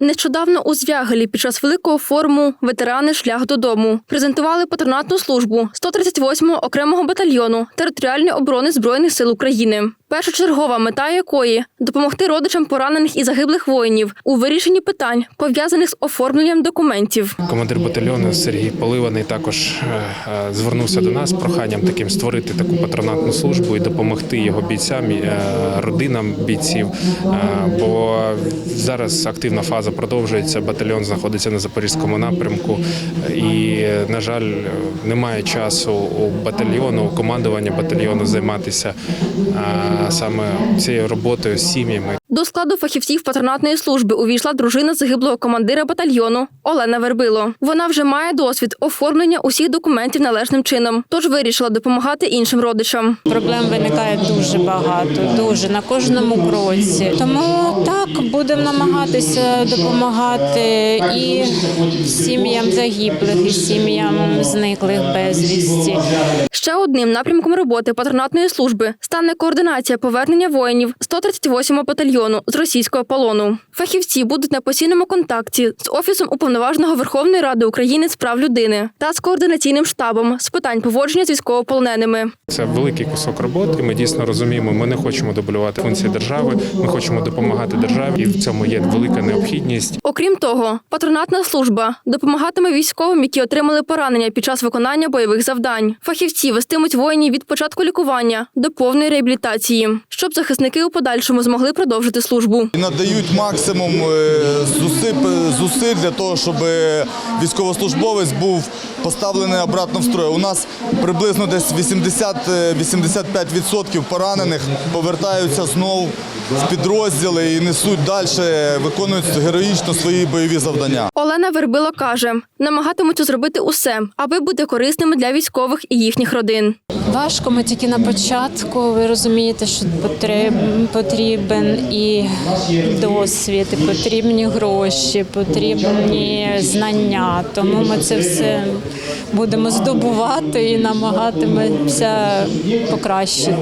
Нещодавно у Звягелі під час великого форуму ветерани шлях додому презентували патронатну службу 138-го окремого батальйону територіальної оборони збройних сил України. Першочергова мета якої допомогти родичам поранених і загиблих воїнів у вирішенні питань пов'язаних з оформленням документів. Командир батальйону Сергій Поливаний також е, е, звернувся до нас з проханням таким створити таку патронатну службу і допомогти його бійцям, е, родинам бійців. Бо зараз активна фаза продовжується. Батальйон знаходиться на запорізькому напрямку, і, на жаль, немає часу у батальйону, у командування батальйону займатися саме цією роботою з сім'ями. До складу фахівців патронатної служби увійшла дружина загиблого командира батальйону Олена Вербило. Вона вже має досвід оформлення усіх документів належним чином, тож вирішила допомагати іншим родичам. Проблем виникає дуже багато, дуже на кожному кроці. Тому так будемо намагатися допомагати і сім'ям загиблих, і сім'ям зниклих безвісті. Ще одним напрямком роботи патронатної служби стане координація повернення воїнів 138-го батальйону з російського полону. Фахівці будуть на постійному контакті з офісом уповноваженого Верховної Ради України з прав людини та з координаційним штабом з питань поводження з військовополоненими. Це великий кусок роботи. Ми дійсно розуміємо, ми не хочемо дублювати функції держави. Ми хочемо допомагати державі, і в цьому є велика необхідність. Окрім того, патронатна служба допомагатиме військовим, які отримали поранення під час виконання бойових завдань. Фахівці вестимуть воїнів від початку лікування до повної реабілітації, щоб захисники у подальшому змогли продовжити службу. І надають максимум е, зусиль, зусиль для того, щоб е, військовослужбовець був поставлений обратно в строй. У нас приблизно десь 80-85% поранених повертаються знову в підрозділи і несуть далі, виконують героїчно свої бойові завдання. Олена Вербило каже, намагатимуться зробити усе, аби бути корисними для військових і їхніх родин. Важко, ми тільки на початку. Ви розумієте, що потрібен і досвід, і потрібні гроші, потрібні знання. Тому ми це все будемо здобувати і намагатимемося покращити.